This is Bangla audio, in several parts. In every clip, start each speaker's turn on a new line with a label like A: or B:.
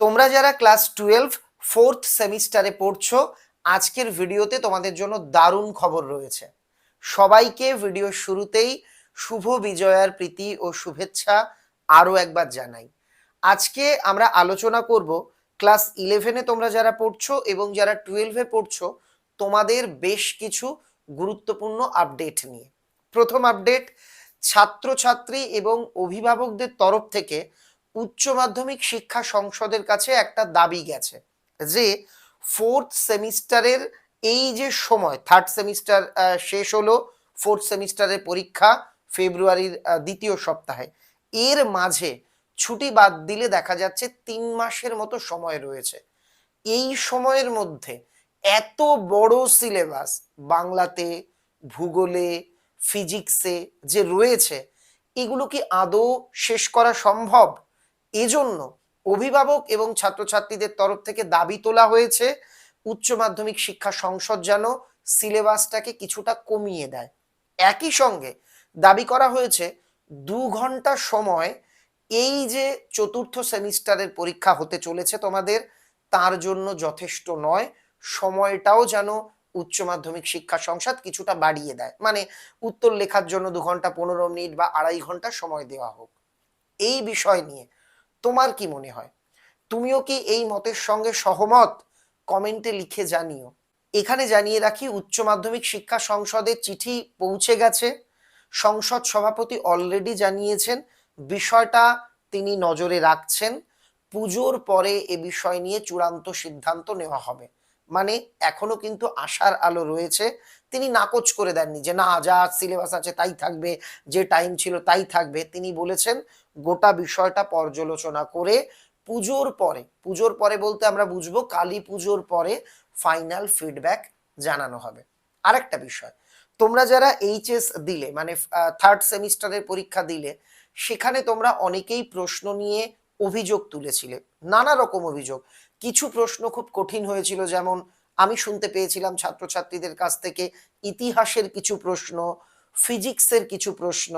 A: তোমরা যারা ক্লাস টুয়েলভ ফোর্থ সেমিস্টারে পড়ছো, আজকের ভিডিওতে তোমাদের জন্য দারুণ খবর রয়েছে। সবাইকে ভিডিওর শুরুতেই শুভ বিজয়ার প্রীতি ও শুভেচ্ছা আরও একবার জানাই। আজকে আমরা আলোচনা করব ক্লাস ইলেভেনে তোমরা যারা পড়ছো এবং যারা টুয়েলভে পড়ছো, তোমাদের বেশ কিছু গুরুত্বপূর্ণ আপডেট নিয়ে। প্রথম আপডেট, ছাত্রছাত্রী এবং অভিভাবকদের তরফ থেকে উচ্চ মাধ্যমিক শিক্ষা সংসদের কাছে একটা দাবি গেছে যে ফোর্থ সেমিস্টারের এই যে সময় থার্ড সেমিস্টার শেষ হলো ফোর্থ সেমিস্টারের পরীক্ষা ফেব্রুয়ারির দ্বিতীয় সপ্তাহে। এর মাঝে ছুটি বাদ দিলে দেখা যাচ্ছে তিন মাসের মতো সময় রয়েছে। এই সময়ের মধ্যে এত বড় সিলেবাস বাংলাতে, ভূগোলে, ফিজিক্সে যে রয়েছে, এগুলো কি আদৌ শেষ করা সম্ভব? এজন্য অভিভাবক এবং ছাত্রছাত্রীদের তরফ থেকে দাবি তোলা হয়েছে, উচ্চ মাধ্যমিক শিক্ষা সংসদ যেন সিলেবাসটাকে কিছুটা কমিয়ে দেয়। একই সঙ্গে দাবি করা হয়েছে, দু ঘণ্টা সময় এই যে চতুর্থ সেমিস্টারের পরীক্ষা হতে চলেছে তোমাদের, তার জন্য যথেষ্ট নয়, সময়টাও যেন উচ্চ মাধ্যমিক শিক্ষা সংসদ কিছুটা বাড়িয়ে দেয়। মানে উত্তর লেখার জন্য দু ঘণ্টা পনেরো মিনিট বা আড়াই ঘণ্টা সময় দেওয়া হোক। এই বিষয় নিয়ে তোমার কি মনে হয়? তুমিও কি এই মতের সঙ্গে সহমত? কমেন্টে লিখে জানিও। এখানে জানিয়ে রাখি, উচ্চ মাধ্যমিক শিক্ষা সংসদের চিঠি পৌঁছে গেছে। সংসদ সভাপতি অলরেডি জানিয়েছেন, বিষয়টা তিনি নজরে রাখছেন। পুজোর পরে এ বিষয় নিয়ে চূড়ান্ত সিদ্ধান্ত নেওয়া হবে। মানে এখনও কিন্তু আশার আলো রয়েছে। তিনি নাকচ করে দেননি যে, না, যা সিলেবাস আছে তাই থাকবে, যে টাইম ছিল তাই থাকবে। তিনি বলেছেন, গোটা বিষয়টা পর্যালোচনা করে পুজোর পরে পুজোর পরে বলতে আমরা বুঝব কালী পুজোর পরে ফাইনাল ফিডব্যাক জানানো হবে। আরেকটা বিষয়, তোমরা যারা এইচএস দিলে মানে থার্ড সেমিস্টারের পরীক্ষা দিলে, সেখানে তোমরা অনেকেই প্রশ্ন নিয়ে অভিযোগ তুলেছিলে, নানা রকম অভিযোগ। কিছু প্রশ্ন খুব কঠিন হয়েছিল, যেমন, আমি শুনতে পেয়েছিলাম ছাত্রছাত্রীদের কাছ থেকে ইতিহাসের কিছু প্রশ্ন, ফিজিক্সের কিছু প্রশ্ন।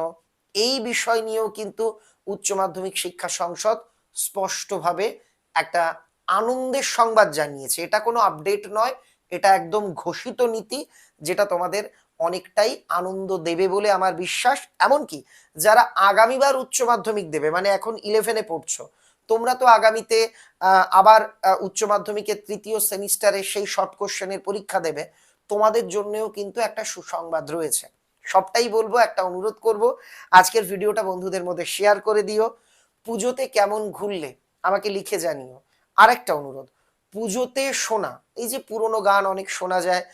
A: এই বিষয় নিয়েও কিন্তু উচ্চ মাধ্যমিক শিক্ষা সংসদ স্পষ্টভাবে একটা আনন্দের সংবাদ জানিয়েছে। এটা কোনো আপডেট নয়, এটা একদম ঘোষিত নীতি, যেটা তোমাদের অনেকটাই আনন্দ দেবে বলে আমার বিশ্বাস। এমনকি যারা আগামীবার উচ্চ মাধ্যমিক দেবে মানে এখন ইলেভেনে পড়ছো তোমরা তো আগামীতে আবার উচ্চ মাধ্যমিকের তৃতীয় সেমিস্টারে সেই শর্ট কোশ্চেনের পরীক্ষা দেবে। তোমাদের জন্যও কিন্তু একটা সুসংবাদ রয়েছে। সবটাই বলব, একটা অনুরোধ করব। আজকের ভিডিওটা বন্ধুদের মধ্যে শেয়ার করে দিও। পুজোতে কেমন ঘুরলে, আমাকে লিখে জানিও। আরেকটা অনুরোধ, পুজোতে শোনা এই যে পুরোনো গান অনেক শোনা যায়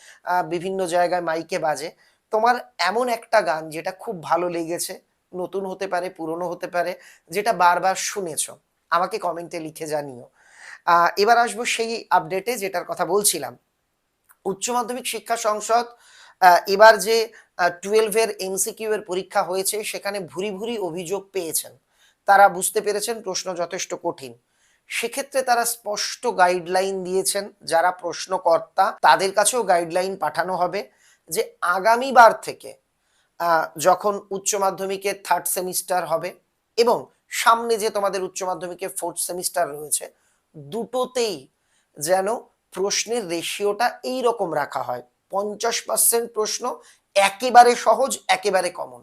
A: বিভিন্ন জায়গায় মাইকে বাজে, তোমার এমন একটা গান যেটা খুব ভালো লেগেছে, নতুন হতে পারে, পুরনো হতে পারে, যেটা বারবার শুনেছো। আমাকে কমেন্টে লিখে জানিও। এবার আসব সেই আপডেটে যেটার কথা বলছিলাম। উচ্চ মাধ্যমিক শিক্ষা সংসদ এবার যে টুয়েলভের এমসিকিউ এর পরীক্ষা হয়েছে, সেখানে ভুরি ভুরি অভিযোগ পেয়েছেন। তারা বুঝতে পেরেছেন প্রশ্ন যথেষ্ট কঠিন। সেক্ষেত্রে তারা স্পষ্ট গাইডলাইন দিয়েছেন, যারা প্রশ্নকর্তা, তাদের কাছেও গাইডলাইন পাঠানো হবে যে আগামীবার থেকে যখন উচ্চ মাধ্যমিকের থার্ড সেমিস্টার হবে এবং সামনে যে তোমাদের উচ্চ মাধ্যমিকের ফোর্থ সেমিস্টার রয়েছে, দুটোতেই যেন প্রশ্নের রেশিওটা এই রকম রাখা হয়। পঞ্চাশ পার্সেন্ট প্রশ্ন একেবারে সহজ, একেবারে কমন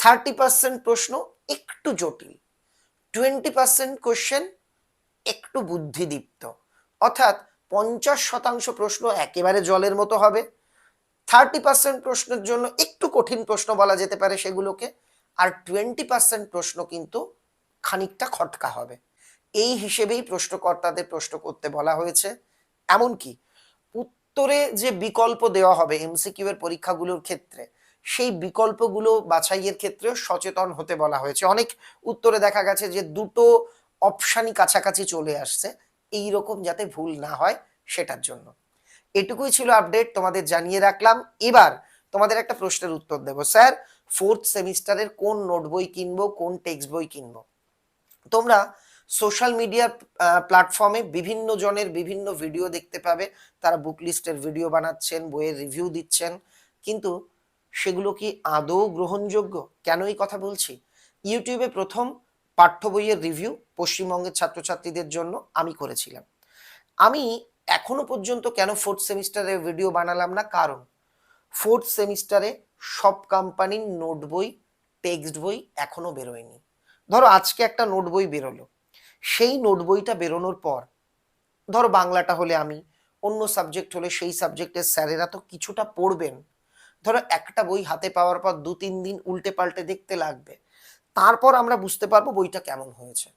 A: থার্টি পার্সেন্ট প্রশ্ন একটু জটিল। টোয়েন্টি পার্সেন্ট কোশ্চেন একটু বুদ্ধিদীপ্ত। অর্থাৎ পঞ্চাশ শতাংশ প্রশ্ন একেবারে জলের মতো হবে। থার্টি পার্সেন্ট প্রশ্নের জন্য একটু কঠিন প্রশ্ন বলা যেতে পারে সেগুলোকে। আর টোয়েন্টি পার্সেন্ট প্রশ্ন কিন্তু খানিকটা খটকা হবে। এই হিসেবেই প্রশ্নকর্তাদের প্রশ্ন করতে বলা হয়েছে। এমনকি উত্তরে যে বিকল্প দেওয়া হবে এমসিকিউ এর পরীক্ষাগুলোর ক্ষেত্রে, সেই বিকল্পগুলো বাছাইয়ের ক্ষেত্রেও সচেতন হতে বলা হয়েছে। অনেক উত্তরে দেখা গেছে যে দুটো অপশানই কাছাকাছি চলে আসছে, এই রকম যাতে ভুল না হয় সেটার জন্য। এটুকুই ছিল আপডেট তোমাদের জানিয়ে রাখলাম। এবার তোমাদের একটা প্রশ্নের উত্তর দেবো। স্যার ফোর্থ সেমিস্টারের কোন নোট বই কিনবো, কোন টেক্সট বই কিনবো। তোমরা সোশ্যাল মিডিয়া প্ল্যাটফর্মে বিভিন্ন জনের বিভিন্ন ভিডিও দেখতে পাবে। তারা বুক লিস্টের ভিডিও বানাচ্ছেন, বইয়ের রিভিউ দিচ্ছেন। কিন্তু সেগুলো কি আদৌ গ্রহণযোগ্য? কেন এই কথা বলছি? ইউটিউবে প্রথম পাঠ্য বইয়ের রিভিউ পশ্চিমবঙ্গের ছাত্রছাত্রীদের জন্য আমি করেছিলাম। আমি এখনও পর্যন্ত কেন ফোর্থ সেমিস্টারে ভিডিও বানালাম না? কারণ ফোর্থ সেমিস্টারে সব কোম্পানির নোট বই টেক্সট বই এখনও বেরোয়নি। ধরো আজকে একটা নোট বই বেরোলো। সেই নোট বইটা বেরোনোর পর, ধরো বাংলাটা হলে আমি, অন্য সাবজেক্ট হলে সেই সাবজেক্টের স্যারেরা তো কিছুটা পড়বেন। ধরো একটা বই হাতে পাওয়ার পর দু তিন দিন উল্টে পাল্টে দেখতে লাগবে। তারপর আমরা বুঝতে পারব বইটা কেমন হয়েছে।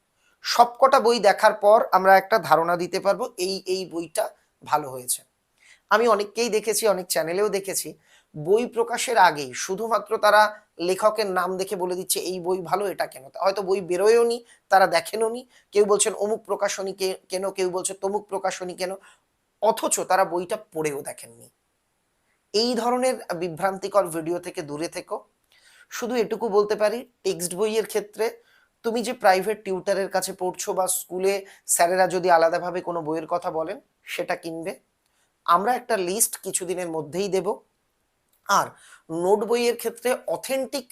A: সবকটা বই দেখার পর আমরা একটা ধারণা দিতে পারব, এই এই বইটা ভালো হয়েছে। আমি অনেককেই দেখেছি, অনেক চ্যানেলেও দেখেছি বই প্রকাশের আগেই শুধুমাত্র তারা লেখকের নাম দেখে বলে দিচ্ছে, এই বই ভালো, এটা কেন? হয়তো বই বেরোয়ও নি, তারা দেখেনও নি, কেউ বলছেন অমুক প্রকাশনী কেন, কেউ বলছে তমুক প্রকাশনী কেন, অথচ তারা বইটা পড়েও দেখেননি। এই ধরনের বিভ্রান্তিকর ভিডিও থেকে দূরে থেকো। শুধু এটুকু বলতে পারি, টেক্সট বইয়ের ক্ষেত্রে তুমি যে প্রাইভেট টিউটারের কাছে পড়ছো বা স্কুলে স্যারেরা যদি আলাদাভাবে কোনো বইয়ের কথা বলেন, সেটা কিনবে। আমরা একটা লিস্ট কিছুদিনের মধ্যেই দেব। আর নোট বইয়ের ক্ষেত্রে অথেন্টিক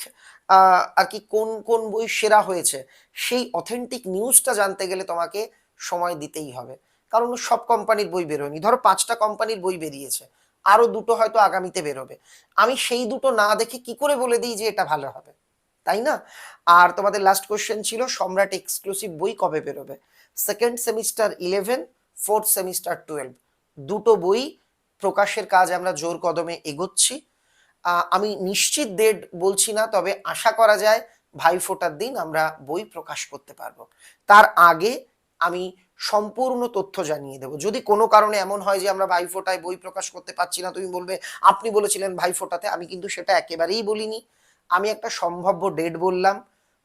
A: আর কি কোন কোন বই সেরা হয়েছে, সেই অথেন্টিক নিউজটা জানতে গেলে তোমাকে সময় দিতেই হবে। কারণ সব কোম্পানির বই বেরোয়নি। ধরো পাঁচটা কোম্পানির বই বেরিয়েছে। আরও দুটো হয়তো আগামীতে বেরোবে। আমি সেই দুটো না দেখে কি করে বলে দিই যে এটা ভালো হবে? তাই না? আর তোমাদের লাস্ট কোশ্চেন ছিল, সম্রাট এক্সক্লুসিভ বই কবে বেরোবে? Second semester eleven fourth semester twelve দুটো বই প্রকাশের কাজ আমরা জোর কদমে এগোচ্ছি। আমি নিশ্চিত ডেট বলছি না, তবে আশা করা যায় ভাইফোঁটার দিন আমরা বই প্রকাশ করতে পারব। তার আগে আমি সম্পূর্ণ তথ্য জানিয়ে দেবো। যদি কোনো কারণে এমন হয় যে আমরা ভাইফোঁটায় বই প্রকাশ করতে পারছি না, তুমি বলবে, আপনি বলেছিলেন ভাইফোঁটাতে আমি কিন্তু সেটা একেবারেই বলিনি। আমি একটা সম্ভাব্য ডেট বললাম,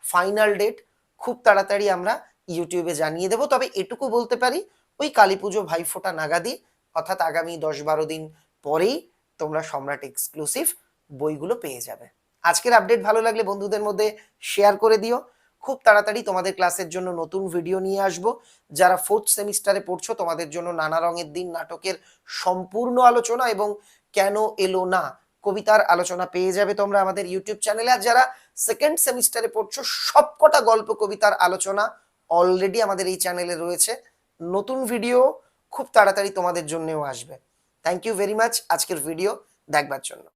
A: ফাইনাল ডেট, খুব তাড়াতাড়ি আমরা ইউটিউবে জানিয়ে দেবো। তবে এটুকু বলতে পারি, ওই কালী পুজো ভাইফোঁটা নাগাদি, অর্থাৎ আগামী দশ বারো দিন পরেই তোমরা সম্রাট এক্সক্লুসিভ বইগুলো পেয়ে যাবে। আজকের আপডেট ভালো লাগলে বন্ধুদের মধ্যে শেয়ার করে দিও। খুব তাড়াতাড়ি তোমাদের ক্লাসের জন্য নতুন ভিডিও নিয়ে আসব। যারা ফোর্থ সেমিস্টারে পড়ছো, তোমাদের জন্য নানা রঙের দিন, নাটকের সম্পূর্ণ আলোচনা এবং কেন এলো না, কবিতার আলোচনা পেয়ে যাবে তোমরা আমাদের ইউটিউব চ্যানেলে আর যারা সেকেন্ড সেমিস্টারে পড়ছো, সবকটা গল্প, কবিতার আলোচনা অলরেডি আমাদের এই চ্যানেলে রয়েছে। নতুন ভিডিও খুব তাড়াতাড়ি তোমাদের জন্যও আসবে। থ্যাংক ইউ ভেরি মাচ আজকের ভিডিও দেখবার জন্য।